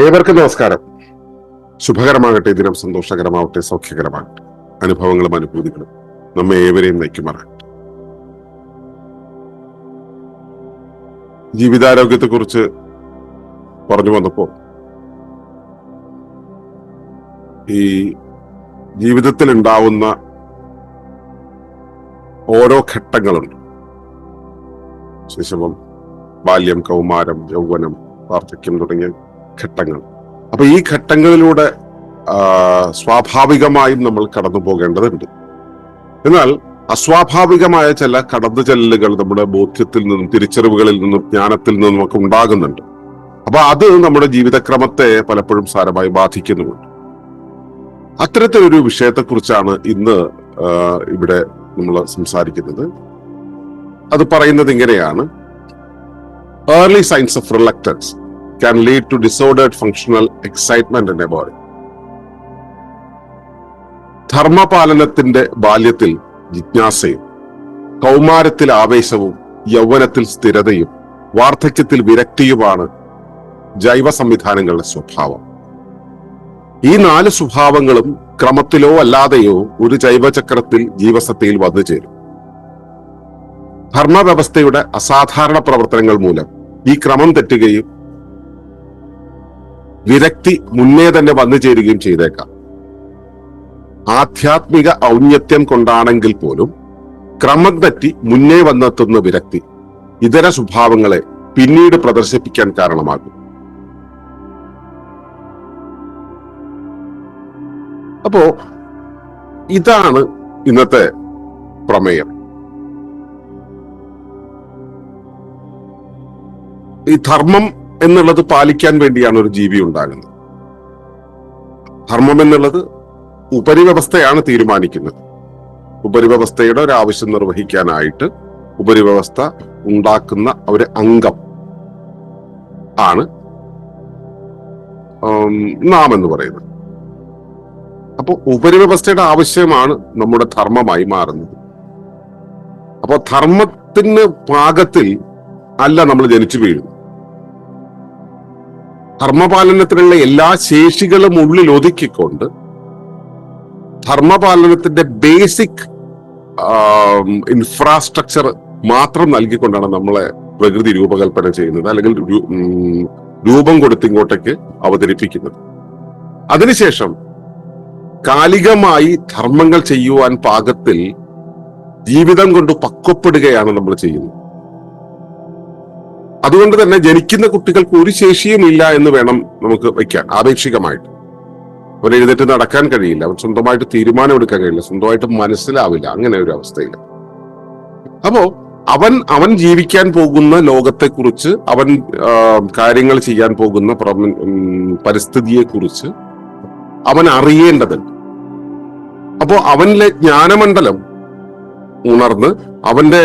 ഏവർക്കും നമസ്കാരം. ശുഭകരമാകട്ടെ ദിനം സന്തോഷകരമാവട്ടെ സൗഖ്യകരമാകട്ടെ. അനുഭവങ്ങളും അനുഭൂതികളും നമ്മെ ഏവരെയും നയിക്കുമാറാകട്ടെ. ജീവിതാരോഗ്യത്തെക്കുറിച്ച് പറഞ്ഞു വന്നപ്പോ ഈ ജീവിതത്തിൽ ഉണ്ടാവുന്ന ഓരോ ഘട്ടങ്ങളുണ്ട്. ശിശവം ബാല്യം കൗമാരം യൗവനം വാർദ്ധക്യം തുടങ്ങിയ ഘട്ടങ്ങൾ. അപ്പൊ ഈ ഘട്ടങ്ങളിലൂടെ സ്വാഭാവികമായും നമ്മൾ കടന്നു പോകേണ്ടതുണ്ട്. എന്നാൽ അസ്വാഭാവികമായ ചില കടന്നു ചെല്ലലുകൾ നമ്മുടെ ബോധ്യത്തിൽ നിന്നും തിരിച്ചറിവുകളിൽ നിന്നും ജ്ഞാനത്തിൽ നിന്നും ഒക്കെ ഉണ്ടാകുന്നുണ്ട്. അപ്പൊ അത് നമ്മുടെ ജീവിതക്രമത്തെ പലപ്പോഴും സാരമായി ബാധിക്കുന്നുമുണ്ട്. അത്തരത്തിലൊരു വിഷയത്തെക്കുറിച്ചാണ് ഇന്ന് ഇവിടെ നമ്മൾ സംസാരിക്കുന്നത്. അത് പറയുന്നത് ഇങ്ങനെയാണ്. Early signs of reluctance can lead to disordered functional excitement in a body. ധർമ്മപാലനത്തിന്റെ ബാല്യത്തിൽ ജിജ്ഞാസയും കൗമാരത്തിൽ ആവേശവും യൗവനത്തിൽ സ്ഥിരതയും വാർദ്ധക്യത്തിൽ വിരക്തിയുമാണ് ജൈവ സംവിധാനങ്ങളുടെ സ്വഭാവം ഈ നാല് സ്വഭാവങ്ങളും ക്രമത്തിലോ അല്ലാതെയോ ഒരു ജൈവചക്രത്തിൽ ജീവസത്തയിൽ വന്നു ധർമ്മവ്യവസ്ഥയുടെ അസാധാരണ പ്രവർത്തനങ്ങൾ മൂലം ഈ ക്രമം തെറ്റുകയും വിരക്തി മുന്നേ തന്നെ വന്നു ചേരുകയും ചെയ്തേക്കാം. ആധ്യാത്മിക ഔന്നത്യം കൊണ്ടാണെങ്കിൽ പോലും ക്രമം തെറ്റി മുന്നേ വന്നെത്തുന്ന വിരക്തി ഇതര സ്വഭാവങ്ങളെ പിന്നീട് പ്രദർശിപ്പിക്കാൻ കാരണമാകും. അപ്പോ ഇതാണ് ഇന്നത്തെ പ്രമേയം. ഈ ധർമ്മം എന്നുള്ളത് പാലിക്കാൻ വേണ്ടിയാണ് ഒരു ജീവി ഉണ്ടാകുന്നത്. ധർമ്മം എന്നുള്ളത് ഉപരിവ്യവസ്ഥയാണ് തീരുമാനിക്കുന്നത്. ഉപരിവ്യവസ്ഥയുടെ ഒരു ആവശ്യം നിർവഹിക്കാനായിട്ട് ഉപരിവ്യവസ്ഥ ഉണ്ടാക്കുന്ന ഒരു അംഗം ആണ് നാം എന്ന് പറയുന്നത്. അപ്പോൾ ഉപരിവ്യവസ്ഥയുടെ ആവശ്യമാണ് നമ്മുടെ ധർമ്മമായി മാറുന്നത്. അപ്പോൾ ധർമ്മത്തിന് പാകത്തിൽ അല്ല നമ്മൾ ജനിച്ചു വീഴുന്നത്. ധർമ്മപാലനത്തിനുള്ള എല്ലാ ശേഷികളും ഉള്ളിൽ ഒതുക്കിക്കൊണ്ട് ധർമ്മപാലനത്തിന്റെ ബേസിക് ഇൻഫ്രാസ്ട്രക്ചർ മാത്രം നൽകിക്കൊണ്ടാണ് നമ്മളെ പ്രകൃതി രൂപകൽപ്പന ചെയ്യുന്നത് അല്ലെങ്കിൽ രൂപം കൊടുത്ത് ഇങ്ങോട്ടേക്ക് അവതരിപ്പിക്കുന്നത്. അതിനുശേഷം കാലികമായി ധർമ്മങ്ങൾ ചെയ്യുവാൻ പാകത്തിൽ ജീവിതം കൊണ്ട് പക്വപ്പെടുകയാണ് നമ്മൾ ചെയ്യുന്നത്. അതുകൊണ്ട് തന്നെ ജനിക്കുന്ന കുട്ടികൾക്ക് ഒരു ശേഷിയും ഇല്ല എന്ന് വേണം നമുക്ക് വയ്ക്കാൻ ആപേക്ഷികമായിട്ട്. അവർ എഴുന്നേറ്റ് നടക്കാൻ കഴിയില്ല അവർ സ്വന്തമായിട്ട് തീരുമാനമെടുക്കാൻ കഴിയില്ല സ്വന്തമായിട്ട് മനസ്സിലാവില്ല അങ്ങനെ ഒരു അവസ്ഥയില്ല അപ്പോ അവൻ അവൻ ജീവിക്കാൻ പോകുന്ന ലോകത്തെക്കുറിച്ച് അവൻ കാര്യങ്ങൾ ചെയ്യാൻ പോകുന്ന പരിസ്ഥിതിയെ കുറിച്ച് പരിസ്ഥിതിയെക്കുറിച്ച് അവൻ അറിയേണ്ടതുണ്ട്. അപ്പോ അവനിലെ ജ്ഞാനമണ്ഡലം ഉണർന്ന് അവന്റെ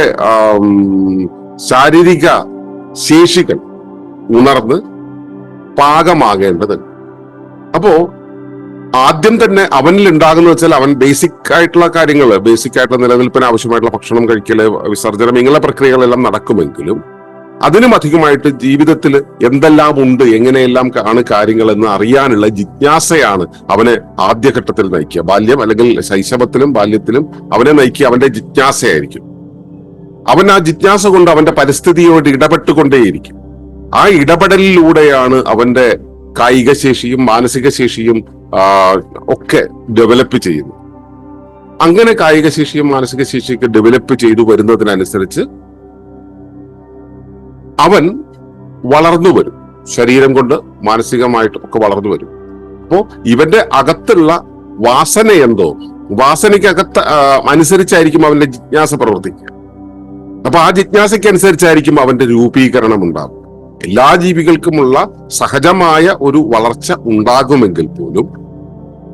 ശാരീരിക ശേഷികൾ ഉണർന്ന് പാകമാകേണ്ടതുണ്ട് അപ്പോ ആദ്യം തന്നെ അവനിൽ ഉണ്ടാകുന്ന വെച്ചാൽ അവൻ ബേസിക് ആയിട്ടുള്ള കാര്യങ്ങൾ ബേസിക് ആയിട്ടുള്ള നിലനിൽപ്പിന് ആവശ്യമായിട്ടുള്ള ഭക്ഷണം കഴിക്കൽ വിസർജനം ഇങ്ങനെ പ്രക്രിയകളെല്ലാം നടക്കുമെങ്കിലും അതിനും അധികമായിട്ട് ജീവിതത്തിൽ എന്തെല്ലാം ഉണ്ട് എങ്ങനെയെല്ലാം ആണ് കാര്യങ്ങൾ എന്ന് അറിയാനുള്ള ജിജ്ഞാസയാണ് അവനെ ആദ്യഘട്ടത്തിൽ നയിക്കുക. ബാല്യം അല്ലെങ്കിൽ ശൈശവത്തിലും ബാല്യത്തിലും അവനെ നയിക്കുക അവന്റെ ജിജ്ഞാസയായിരിക്കും. അവൻ ആ ജിജ്ഞാസ കൊണ്ട് അവന്റെ പരിസ്ഥിതിയോട് ഇടപെട്ടുകൊണ്ടേയിരിക്കും. ആ ഇടപെടലിലൂടെയാണ് അവന്റെ കായിക ശേഷിയും മാനസിക ശേഷിയും ഒക്കെ ഡെവലപ്പ് ചെയ്യുന്നത്. അങ്ങനെ കായിക ശേഷിയും മാനസിക ശേഷിയൊക്കെ ഡെവലപ്പ് ചെയ്തു വരുന്നതിനനുസരിച്ച് അവൻ വളർന്നു വരും. ശരീരം കൊണ്ട് മാനസികമായിട്ടും ഒക്കെ വളർന്നു വരും. അപ്പോ ഇവന്റെ അകത്തുള്ള വാസന എന്തോ? വാസനയ്ക്കകത്ത് അനുസരിച്ചായിരിക്കും അവന്റെ ജിജ്ഞാസ പ്രവർത്തിക്കുക. അപ്പൊ ആ ജിജ്ഞാസയ്ക്ക് അനുസരിച്ചായിരിക്കും അവന്റെ രൂപീകരണം ഉണ്ടാകും എല്ലാ ജീവികൾക്കുമുള്ള സഹജമായ ഒരു വളർച്ച ഉണ്ടാകുമെങ്കിൽ പോലും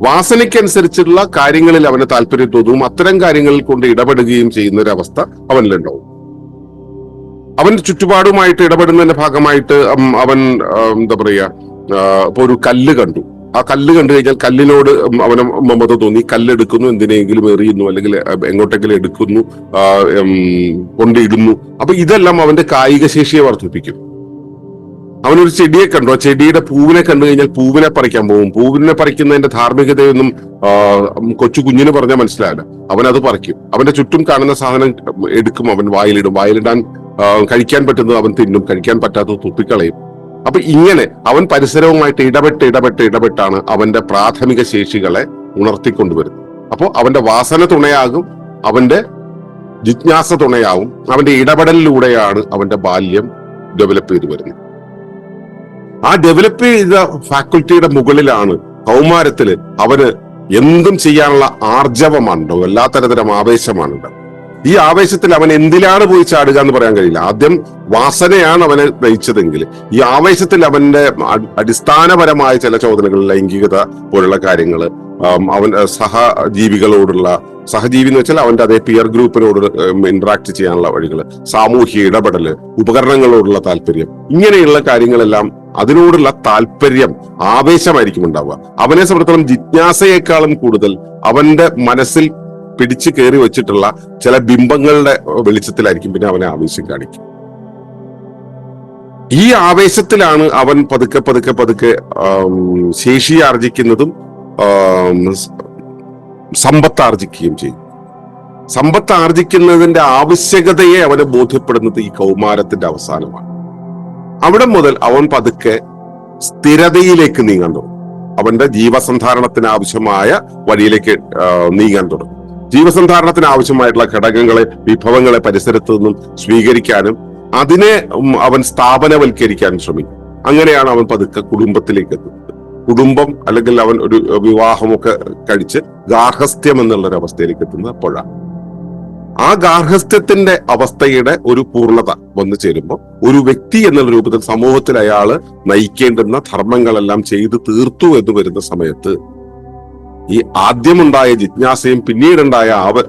വാസനയ്ക്കനുസരിച്ചുള്ള കാര്യങ്ങളിൽ അവന് താല്പര്യം തോന്നും അത്തരം കാര്യങ്ങളിൽ കൊണ്ട് ഇടപെടുകയും ചെയ്യുന്ന ഒരു അവസ്ഥ അവനിലുണ്ടാവും. അവൻ ചുറ്റുപാടുമായിട്ട് ഇടപെടുന്നതിന്റെ ഭാഗമായിട്ട് അവൻ എന്താ പറയുക ഇപ്പൊ ഒരു കല്ല് കണ്ടു. ആ കല്ല് കണ്ടു കഴിഞ്ഞാൽ കല്ലിനോട് അവന് മമത തോന്നി കല്ലെടുക്കുന്നു എന്തിനെങ്കിലും എറിയുന്നു അല്ലെങ്കിൽ എങ്ങോട്ടെങ്കിലും എടുക്കുന്നു കൊണ്ടിടുന്നു. അപ്പൊ ഇതെല്ലാം അവന്റെ കായിക ശേഷിയെ വർദ്ധിപ്പിക്കും. അവനൊരു ചെടിയെ കണ്ടു. ആ ചെടിയുടെ പൂവിനെ കണ്ടു കഴിഞ്ഞാൽ പൂവിനെ പറിക്കാൻ പോകും. പൂവിനെ പറിക്കുന്നതിന്റെ ധാർമ്മികതയൊന്നും കൊച്ചു കുഞ്ഞിന് പറഞ്ഞാൽ മനസ്സിലാവില്ല. അവൻ അത് പറിക്കും. അവന്റെ ചുറ്റും കാണുന്ന സാധനം എടുക്കും. അവൻ വായിലിടും. വായിലിടാൻ കഴിക്കാൻ പറ്റുന്നത് അവൻ തിന്നും. കഴിക്കാൻ പറ്റാത്തത് തുപ്പിക്കളയും. അപ്പൊ ഇങ്ങനെ അവൻ പരിസരവുമായിട്ട് ഇടപെട്ട് ഇടപെട്ട് ഇടപെട്ടാണ് അവന്റെ പ്രാഥമിക ശേഷികളെ ഉണർത്തിക്കൊണ്ടുവരുന്നത്. അപ്പോൾ അവന്റെ വാസന തുണയാകും അവന്റെ ജിജ്ഞാസ തുണയാവും അവന്റെ ഇടപെടലിലൂടെയാണ് അവന്റെ ബാല്യം ഡെവലപ്പ് ചെയ്തു വരുന്നത്. ആ ഡെവലപ്പ് ചെയ്ത ഫാക്കൽറ്റിയുടെ മുകളിലാണ് കൗമാരത്തിൽ അവന് എന്തും ചെയ്യാനുള്ള എല്ലാ എല്ലാത്തരതരം ആവേശമാണുണ്ട് ഈ ആവേശത്തിൽ അവൻ എന്തിലാണ് പോയി ചാടുക എന്ന് പറയാൻ കഴിയില്ല. ആദ്യം വാസനയാണ് അവനെ നയിച്ചതെങ്കിൽ ഈ ആവേശത്തിൽ അവന്റെ അടിസ്ഥാനപരമായ ചില ചോദനകൾ ലൈംഗികത പോലുള്ള കാര്യങ്ങൾ അവൻ സഹജീവികളോടുള്ള സഹജീവി എന്ന് വെച്ചാൽ അവന്റെ അതേ പിയർ ഗ്രൂപ്പിനോട് ഇന്ററാക്ട് ചെയ്യാനുള്ള വഴികൾ സാമൂഹ്യ ഇടപെടൽ ഉപകരണങ്ങളോടുള്ള താല്പര്യം ഇങ്ങനെയുള്ള കാര്യങ്ങളെല്ലാം അതിനോടുള്ള താല്പര്യം ആവേശമായിരിക്കും ഉണ്ടാവുക. അവനെ സംബന്ധിച്ചിടത്തോളം ജിജ്ഞാസയെക്കാളും കൂടുതൽ അവന്റെ മനസ്സിൽ പിടിച്ചു കയറി വെച്ചിട്ടുള്ള ചില ബിംബങ്ങളുടെ വെളിച്ചത്തിലായിരിക്കും പിന്നെ അവനെ ആവേശം കാണിക്കും. ഈ ആവേശത്തിലാണ് അവൻ പതുക്കെ പതുക്കെ പതുക്കെ ശേഷി ആർജിക്കുന്നതും സമ്പത്ത് ആർജിക്കുകയും ചെയ്യും. സമ്പത്ത് ആർജിക്കുന്നതിന്റെ ആവശ്യകതയെ അവന് ബോധ്യപ്പെടുന്നത് ഈ കൗമാരത്തിന്റെ അവസാനമാണ്. അവിടെ മുതൽ അവൻ പതുക്കെ സ്ഥിരതയിലേക്ക് നീങ്ങാൻ തുടങ്ങും. അവന്റെ ജീവസന്ധാരണത്തിന് ആവശ്യമായ വഴിയിലേക്ക് നീങ്ങാൻ തുടങ്ങും. ജീവസന്ധാരണത്തിന് ആവശ്യമായിട്ടുള്ള ഘടകങ്ങളെ വിഭവങ്ങളെ പരിസരത്ത് നിന്നും സ്വീകരിക്കാനും അതിനെ അവൻ സ്ഥാപനവൽക്കരിക്കാനും ശ്രമിക്കും. അങ്ങനെയാണ് അവൻ പതുക്കെ കുടുംബത്തിലേക്ക് എത്തുന്നത്. കുടുംബം അല്ലെങ്കിൽ അവൻ ഒരു വിവാഹമൊക്കെ കഴിച്ച് ഗാർഹസ്ഥ്യം എന്നുള്ള ഒരു അവസ്ഥയിലേക്ക് എത്തുന്നത് അപ്പോഴാണ്. ആ ഗാർഹസ്ഥ്യത്തിന്റെ അവസ്ഥയുടെ ഒരു പൂർണത വന്നു ചേരുമ്പോൾ ഒരു വ്യക്തി എന്നുള്ള രൂപത്തിൽ സമൂഹത്തിൽ അയാൾ നയിക്കേണ്ടുന്ന ധർമ്മങ്ങളെല്ലാം ചെയ്തു തീർത്തു എന്ന് വരുന്ന സമയത്ത് ഈ ആദ്യമുണ്ടായ ജിജ്ഞാസയും പിന്നീടുണ്ടായ ആവ-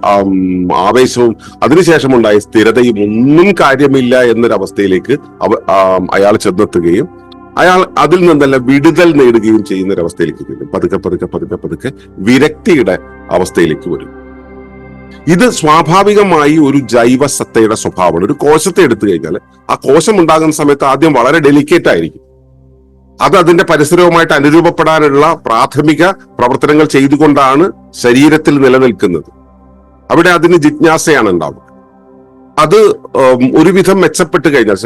ആവേശവും അതിനുശേഷമുണ്ടായ സ്ഥിരതയും ഒന്നും കാര്യമില്ല എന്നൊരവസ്ഥയിലേക്ക് അവ അയാൾ ചെന്നെത്തുകയും അയാൾ അതിൽ നിന്നല്ല വിടുതൽ നേടുകയും ചെയ്യുന്ന ഒരവസ്ഥയിലേക്ക് വരും പതുക്കെ പതുക്കെ പതുക്കെ പതുക്കെ വിരക്തിയുടെ അവസ്ഥയിലേക്ക് വരും. ഇത് സ്വാഭാവികമായി ഒരു ജൈവസത്തയുടെ സ്വഭാവമാണ്. ഒരു കോശത്തെ എടുത്തു കഴിഞ്ഞാൽ ആ കോശം ഉണ്ടാകുന്ന സമയത്ത് ആദ്യം വളരെ ഡെലിക്കേറ്റ് ആയിരിക്കും. അത് അതിന്റെ പരിസരവുമായിട്ട് അനുരൂപപ്പെടാനുള്ള പ്രാഥമിക പ്രവർത്തനങ്ങൾ ചെയ്തുകൊണ്ടാണ് ശരീരത്തിൽ നിലനിൽക്കുന്നത്. അവിടെ അതിന് ജിജ്ഞാസയാണ് ഉണ്ടാവുക. അത് ഒരുവിധം മെച്ചപ്പെട്ട് കഴിഞ്ഞാൽ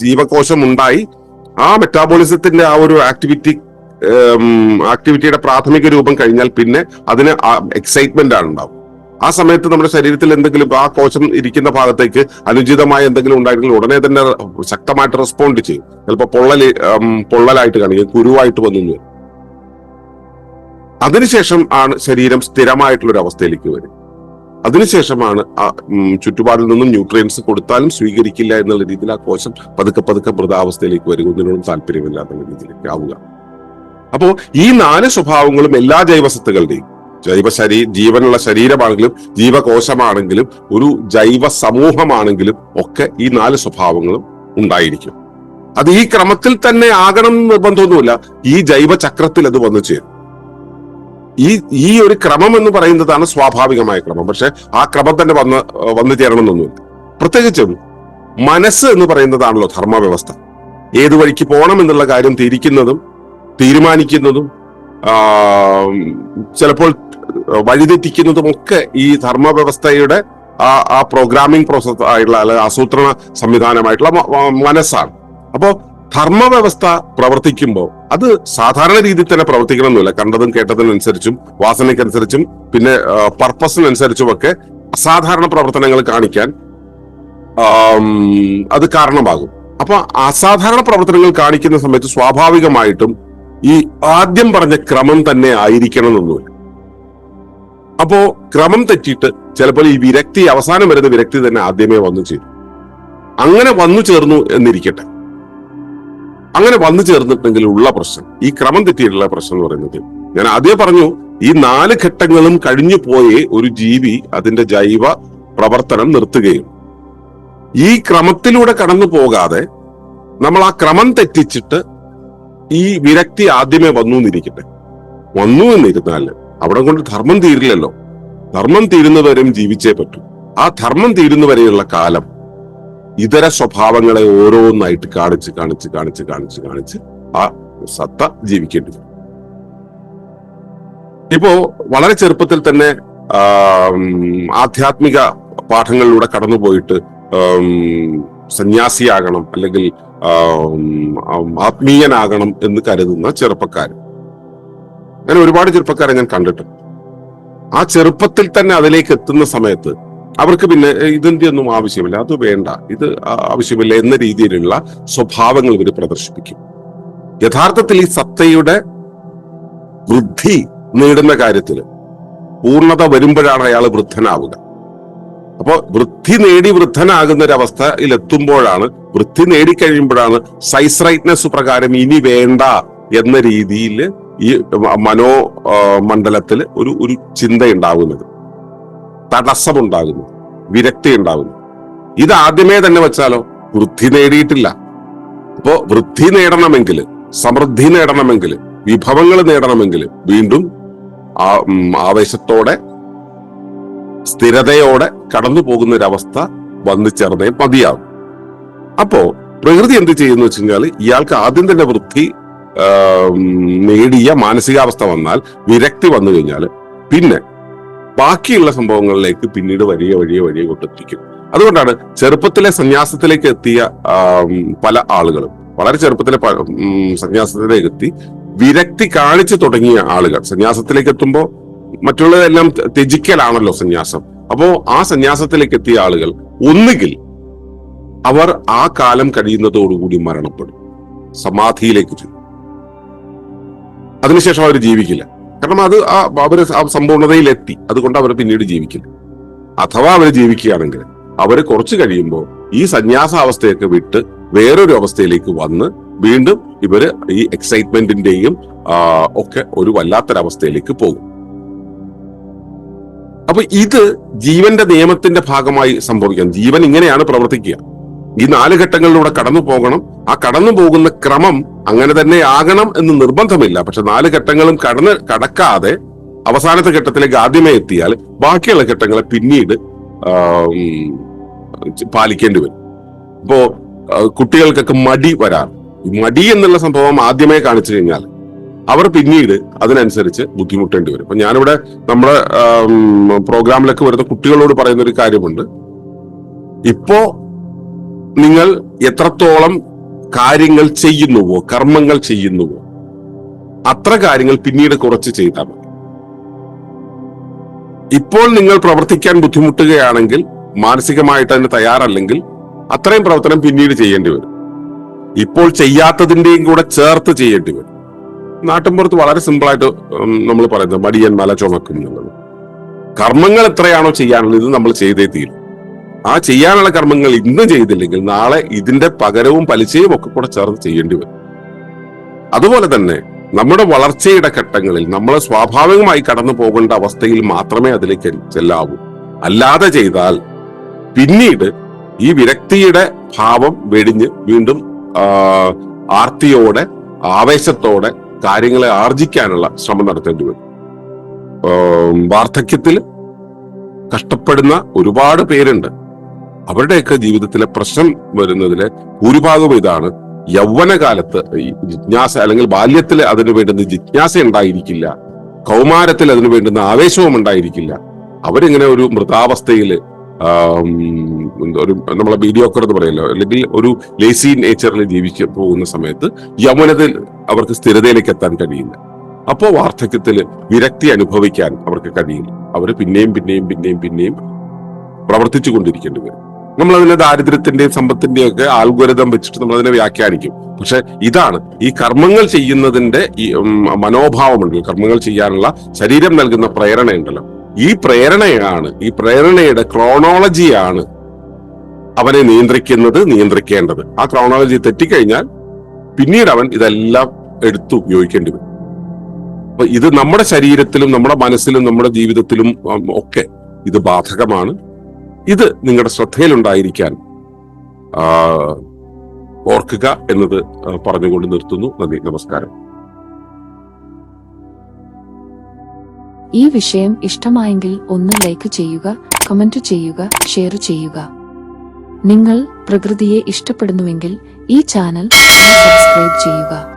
ജീവകോശം ഉണ്ടായി ആ മെറ്റാബോളിസത്തിന്റെ ആ ഒരു ആക്ടിവിറ്റി ആക്ടിവിറ്റിയുടെ പ്രാഥമിക രൂപം കഴിഞ്ഞാൽ പിന്നെ അതിന് എക്സൈറ്റ്മെന്റ് ആണ് ഉണ്ടാവും ആ സമയത്ത് നമ്മുടെ ശരീരത്തിൽ എന്തെങ്കിലും ആ കോശം ഇരിക്കുന്ന ഭാഗത്തേക്ക് അനുചിതമായ എന്തെങ്കിലും ഉണ്ടായിട്ടുണ്ടെങ്കിൽ ഉടനെ തന്നെ ശക്തമായിട്ട് റെസ്പോണ്ട് ചെയ്യും. ചിലപ്പോൾ പൊള്ളൽ പൊള്ളലായിട്ട് കാണിക്കും കുരുവായിട്ട് വന്നു. അതിനുശേഷം ആണ് ശരീരം സ്ഥിരമായിട്ടുള്ള ഒരു അവസ്ഥയിലേക്ക് വരും അതിനുശേഷമാണ് ചുറ്റുപാടിൽ നിന്നും ന്യൂട്രിയൻസ് കൊടുത്താലും സ്വീകരിക്കില്ല എന്നുള്ള രീതിയിൽ ആ കോശം പതുക്കെ പതുക്കെ മൃതാവസ്ഥയിലേക്ക് വരും ഒന്നിനോടും താല്പര്യമില്ലാത്ത രീതിയിലേക്ക് ആവുക. അപ്പോൾ ഈ നാല് സ്വഭാവങ്ങളും എല്ലാ ജൈവസത്തുകളുടെയും ജൈവ ശരീ ജീവനുള്ള ശരീരമാണെങ്കിലും ജീവകോശമാണെങ്കിലും ഒരു ജൈവ സമൂഹമാണെങ്കിലും ഒക്കെ ഈ നാല് സ്വഭാവങ്ങളും ഉണ്ടായിരിക്കും. അത് ഈ ക്രമത്തിൽ തന്നെ ആകണം നിർബന്ധമൊന്നുമില്ല. ഈ ജൈവ ചക്രത്തിൽ അത് വന്നു ചേരും. ഈ ഈ ഒരു ക്രമം എന്ന് പറയുന്നതാണ് സ്വാഭാവികമായ ക്രമം. പക്ഷെ ആ ക്രമം തന്നെ വന്ന് വന്നു ചേരണമെന്നൊന്നുമില്ല. പ്രത്യേകിച്ചും മനസ്സ് എന്ന് പറയുന്നതാണല്ലോ ധർമ്മവ്യവസ്ഥ. ഏത് വഴിക്ക് പോകണം എന്നുള്ള കാര്യം തിരിക്കുന്നതും തീരുമാനിക്കുന്നതും ചിലപ്പോൾ വഴിതെറ്റിക്കുന്നതും ഒക്കെ ഈ ധർമ്മ വ്യവസ്ഥയുടെ ആ ആ പ്രോഗ്രാമിംഗ് പ്രോസസ് ആയിട്ടുള്ള അല്ലെങ്കിൽ ആസൂത്രണ സംവിധാനമായിട്ടുള്ള മനസ്സാണ് അപ്പോൾ മനസ്സാണ്. അപ്പോ ധർമ്മവ്യവസ്ഥ പ്രവർത്തിക്കുമ്പോൾ അത് സാധാരണ രീതിയിൽ തന്നെ പ്രവർത്തിക്കണമെന്നില്ല. കണ്ടതും കേട്ടതും അനുസരിച്ചും വാസനയ്ക്കനുസരിച്ചും പിന്നെ പർപ്പസിനനുസരിച്ചും ഒക്കെ അസാധാരണ പ്രവർത്തനങ്ങൾ കാണിക്കാൻ അത് കാരണമാകും. അപ്പൊ അസാധാരണ പ്രവർത്തനങ്ങൾ കാണിക്കുന്ന സമയത്ത് സ്വാഭാവികമായിട്ടും ഈ ആദ്യം പറഞ്ഞ ക്രമം തന്നെ ആയിരിക്കണം എന്നൊന്നുമില്ല അപ്പോ ക്രമം തെറ്റിയിട്ട് ചിലപ്പോൾ ഈ വിരക്തി അവസാനം വരുന്ന വിരക്തി തന്നെ ആദ്യമേ വന്നു ചേരും. അങ്ങനെ വന്നു ചേർന്നു എന്നിരിക്കട്ടെ. അങ്ങനെ വന്നു ചേർന്നിട്ടുണ്ടെങ്കിൽ ഉള്ള പ്രശ്നം ഈ ക്രമം തെറ്റിയിട്ടുള്ള പ്രശ്നം എന്ന് പറയുന്നത് ഞാൻ ആദ്യം പറഞ്ഞു ഈ നാല് ഘട്ടങ്ങളും കഴിഞ്ഞു പോയേ ഒരു ജീവി അതിന്റെ ജൈവ പ്രവർത്തനം നിർത്തുകയും. ഈ ക്രമത്തിലൂടെ കടന്നു പോകാതെ നമ്മൾ ആ ക്രമം തെറ്റിച്ചിട്ട് ഈ വിരക്തി ആദ്യമേ വന്നു എന്നിരിക്കട്ടെ. വന്നു എന്നിരുന്നാൽ അവിടെ കൊണ്ട് ധർമ്മം തീരില്ലല്ലോ. ധർമ്മം തീരുന്നവരും ജീവിച്ചേ പറ്റൂ. ആ ധർമ്മം തീരുന്നവരെയുള്ള കാലം ഇതര സ്വഭാവങ്ങളെ ഓരോന്നായിട്ട് കാണിച്ച് കാണിച്ച് കാണിച്ച് കാണിച്ച് കാണിച്ച് ആ സത്ത ജീവിക്കേണ്ടി വരും. ഇപ്പോ വളരെ ചെറുപ്പത്തിൽ തന്നെ ആധ്യാത്മിക പാഠങ്ങളിലൂടെ കടന്നുപോയിട്ട് സന്യാസിയാകണം അല്ലെങ്കിൽ ആത്മീയനാകണം എന്ന് കരുതുന്ന ചെറുപ്പക്കാർ അങ്ങനെ ഒരുപാട് ചെറുപ്പക്കാരെ ഞാൻ കണ്ടിട്ടുണ്ട് ആ ചെറുപ്പത്തിൽ തന്നെ അതിലേക്ക് എത്തുന്ന സമയത്ത് അവർക്ക് പിന്നെ "ഏ, ഇതിന്റെ ഒന്നും ആവശ്യമില്ല അത് വേണ്ട ഇത് ആവശ്യമില്ല എന്ന രീതിയിലുള്ള സ്വഭാവങ്ങൾ ഇവർ പ്രദർശിപ്പിക്കും. യഥാർത്ഥത്തിൽ ഈ സത്തയുടെ വൃദ്ധി നേടുന്ന കാര്യത്തിൽ പൂർണത വരുമ്പോഴാണ് അയാൾ വൃദ്ധനാവുക. അപ്പോ വൃദ്ധി നേടി വൃദ്ധനാകുന്ന ഒരു അവസ്ഥയിൽ എത്തുമ്പോഴാണ് വൃദ്ധി നേടിക്കഴിയുമ്പോഴാണ് സൈസ് റൈറ്റ്നസ് പ്രകാരം ഇനി വേണ്ട എന്ന രീതിയിൽ ഈ മനോ മണ്ഡലത്തിൽ ഒരു ഒരു ചിന്ത ഉണ്ടാകുന്നത് തടസ്സമുണ്ടാകുന്നു. വിരക്തി ഉണ്ടാകുന്നു ഇത് ആദ്യമേ തന്നെ വെച്ചാലോ? വൃദ്ധി നേടിയിട്ടില്ല. അപ്പോ വൃദ്ധി നേടണമെങ്കിൽ സമൃദ്ധി നേടണമെങ്കിൽ വിഭവങ്ങൾ നേടണമെങ്കിൽ വീണ്ടും ആവേശത്തോടെ സ്ഥിരതയോടെ കടന്നു പോകുന്ന ഒരവസ്ഥ വന്നു ചേർന്നേ മതിയാവും. അപ്പോ പ്രകൃതി എന്ത് ചെയ്യുന്നു വെച്ച് കഴിഞ്ഞാൽ ഇയാൾക്ക് ആദ്യം തന്നെ വൃത്തി നേടിയ മാനസികാവസ്ഥ വന്നാൽ വിരക്തി വന്നു കഴിഞ്ഞാൽ പിന്നെ ബാക്കിയുള്ള സംഭവങ്ങളിലേക്ക് പിന്നീട് വലിയ വഴിയെ വഴിയെ കൊണ്ടെത്തിക്കും അതുകൊണ്ടാണ് ചെറുപ്പത്തിലെ സന്യാസത്തിലേക്ക് എത്തിയ പല ആളുകളും വളരെ ചെറുപ്പത്തിലെ സന്യാസത്തിലേക്ക് എത്തി വിരക്തി കാണിച്ചു തുടങ്ങിയ ആളുകൾ. സന്യാസത്തിലേക്ക് എത്തുമ്പോൾ മറ്റുള്ളതെല്ലാം ത്യജിക്കലാണല്ലോ സന്യാസം. അപ്പോ ആ സന്യാസത്തിലേക്ക് എത്തിയ ആളുകൾ ഒന്നുകിൽ അവർ ആ കാലം കഴിയുന്നതോടുകൂടി മരണപ്പെടും. സമാധിയിലേക്ക് ചെല്ലും. അതിനുശേഷം അവർ ജീവിക്കില്ല. കാരണം അത് ആ അവർ ആ സമ്പൂർണതയിൽ എത്തി അതുകൊണ്ട് അവർ പിന്നീട് ജീവിക്കില്ല അഥവാ അവർ ജീവിക്കുകയാണെങ്കിൽ അവർ കുറച്ച് കഴിയുമ്പോൾ ഈ സന്യാസാവസ്ഥയൊക്കെ വിട്ട് വേറൊരു അവസ്ഥയിലേക്ക് വന്ന് വീണ്ടും ഇവർ ഈ എക്സൈറ്റ്മെന്റിന്റെയും ഒക്കെ ഒരു വല്ലാത്തൊരവസ്ഥയിലേക്ക് പോകും. അപ്പൊ ഇത് ജീവന്റെ നിയമത്തിന്റെ ഭാഗമായി സംഭവിക്കാം. ജീവൻ ഇങ്ങനെയാണ് പ്രവർത്തിക്കുക. ഈ നാല് ഘട്ടങ്ങളിലൂടെ കടന്നു പോകണം. ആ കടന്നു പോകുന്ന ക്രമം അങ്ങനെ തന്നെ ആകണം എന്ന് നിർബന്ധമില്ല. പക്ഷെ നാല് ഘട്ടങ്ങളും കടന്ന് കടക്കാതെ അവസാനത്തെ ഘട്ടത്തിലേക്ക് ആദ്യമേ എത്തിയാൽ ബാക്കിയുള്ള ഘട്ടങ്ങളെ പിന്നീട് പാലിക്കേണ്ടി വരും. ഇപ്പോ കുട്ടികൾക്കൊക്കെ മടി വരാം ഈ മടി എന്നുള്ള സംഭവം ആദ്യമേ കാണിച്ചു കഴിഞ്ഞാൽ അവർ പിന്നീട് അതിനനുസരിച്ച് ബുദ്ധിമുട്ടേണ്ടി വരും. അപ്പൊ ഞാനിവിടെ നമ്മുടെ പ്രോഗ്രാമിലൊക്കെ വരുന്ന കുട്ടികളോട് പറയുന്ന ഒരു കാര്യമുണ്ട്. ഇപ്പോ നിങ്ങൾ എത്രത്തോളം കാര്യങ്ങൾ ചെയ്യുന്നുവോ കർമ്മങ്ങൾ ചെയ്യുന്നുവോ അത്ര കാര്യങ്ങൾ പിന്നീട് കുറച്ച് ചെയ്താൽ മതി. ഇപ്പോൾ നിങ്ങൾ പ്രവർത്തിക്കാൻ ബുദ്ധിമുട്ടുകയാണെങ്കിൽ മാനസികമായിട്ട് അതിന് തയ്യാറല്ലെങ്കിൽ അത്രയും പ്രവർത്തനം പിന്നീട് ചെയ്യേണ്ടി വരും. ഇപ്പോൾ ചെയ്യാത്തതിന്റെയും കൂടെ ചേർത്ത് ചെയ്യേണ്ടി വരും. നാട്ടിൻപുറത്ത് വളരെ സിമ്പിളായിട്ട് നമ്മൾ പറയുന്നത് മടിയൻ മല ചുമക്കും എന്നുള്ളത്. കർമ്മങ്ങൾ എത്രയാണോ ചെയ്യാനുള്ളത് ഇത് നമ്മൾ ചെയ്തേ തീരും. ആ ചെയ്യാനുള്ള കർമ്മങ്ങൾ ഇന്ന് ചെയ്തില്ലെങ്കിൽ നാളെ ഇതിന്റെ പകരവും പലിശയും ഒക്കെ കൂടെ ചേർന്ന് ചെയ്യേണ്ടി വരും. അതുപോലെ തന്നെ നമ്മുടെ വളർച്ചയുടെ ഘട്ടങ്ങളിൽ നമ്മൾ സ്വാഭാവികമായി കടന്നു പോകേണ്ട അവസ്ഥയിൽ മാത്രമേ അതിലേക്ക് ചെല്ലാവൂ. അല്ലാതെ ചെയ്താൽ പിന്നീട് ഈ വിരക്തിയുടെ ഭാവം വെടിഞ്ഞ് വീണ്ടും ആർത്തിയോടെ ആവേശത്തോടെ കാര്യങ്ങളെ ആർജിക്കാനുള്ള ശ്രമം നടത്തേണ്ടി വരും. വാർദ്ധക്യത്തിൽ കഷ്ടപ്പെടുന്ന ഒരുപാട് പേരുണ്ട്. അവരുടെയൊക്കെ ജീവിതത്തിലെ പ്രശ്നം വരുന്നതിലെ ഭൂരിഭാഗം ഇതാണ് യൗവനകാലത്ത് ജിജ്ഞാസ അല്ലെങ്കിൽ ബാല്യത്തിൽ അതിനു വേണ്ടുന്ന ജിജ്ഞാസ ഉണ്ടായിരിക്കില്ല. കൗമാരത്തിൽ അതിനു വേണ്ടുന്ന ആവേശവും ഉണ്ടായിരിക്കില്ല. അവരിങ്ങനെ ഒരു മൃതാവസ്ഥയിൽ ഒരു നമ്മളെ മീഡിയോക്കർ എന്ന് പറയല്ലോ അല്ലെങ്കിൽ ഒരു ലേസി നേച്ചറിൽ ജീവിച്ച് പോകുന്ന സമയത്ത് യൗവനത്തിൽ അവർക്ക് സ്ഥിരതയിലേക്ക് എത്താൻ കഴിയില്ല. അപ്പോൾ വാർദ്ധക്യത്തിൽ വിരക്തി അനുഭവിക്കാൻ അവർക്ക് കഴിയില്ല. അവർ പിന്നെയും പിന്നെയും പിന്നെയും പിന്നെയും പ്രവർത്തിച്ചു കൊണ്ടിരിക്കേണ്ടി വരും. നമ്മൾ അതിനെ ദാരിദ്ര്യത്തിന്റെയും സമ്പത്തിന്റെയും ഒക്കെ ആൽഗോരിതം വെച്ചിട്ട് നമ്മൾ അതിനെ വ്യാഖ്യാനിക്കും. പക്ഷെ ഇതാണ് ഈ കർമ്മങ്ങൾ ചെയ്യുന്നതിന്റെ ഈ ഉം, മനോഭാവമുണ്ട്. കർമ്മങ്ങൾ ചെയ്യാനുള്ള ശരീരം നൽകുന്ന പ്രേരണയുണ്ടല്ലോ. ഈ പ്രേരണയാണ് ഈ പ്രേരണയുടെ ക്രോണോളജിയാണ് അവനെ നിയന്ത്രിക്കുന്നത് നിയന്ത്രിക്കേണ്ടത്. ആ ക്രോണോളജി തെറ്റിക്കഴിഞ്ഞാൽ പിന്നീട് അവൻ ഇതെല്ലാം എടുത്തു ഉപയോഗിക്കേണ്ടി വരും. അപ്പൊ ഇത് നമ്മുടെ ശരീരത്തിലും നമ്മുടെ മനസ്സിലും നമ്മുടെ ജീവിതത്തിലും ഒക്കെ ഇത് ബാധകമാണ്. ഇത് നിങ്ങളുടെ ശ്രദ്ധയിലുണ്ടായിരിക്കാൻ ഓർക്കുക എന്നത് പറഞ്ഞുകൊണ്ട് നിർത്തുന്നു. നന്ദി നമസ്കാരം. ഈ വിഷയം ഇഷ്ടമായെങ്കിൽ ഒന്ന് ലൈക്ക് ചെയ്യുക കമന്റ് ചെയ്യുക ഷെയർ ചെയ്യുക. നിങ്ങൾ പ്രകൃതിയെ ഇഷ്ടപ്പെടുന്നുവെങ്കിൽ ഈ ചാനൽ സബ്സ്ക്രൈബ് ചെയ്യുക.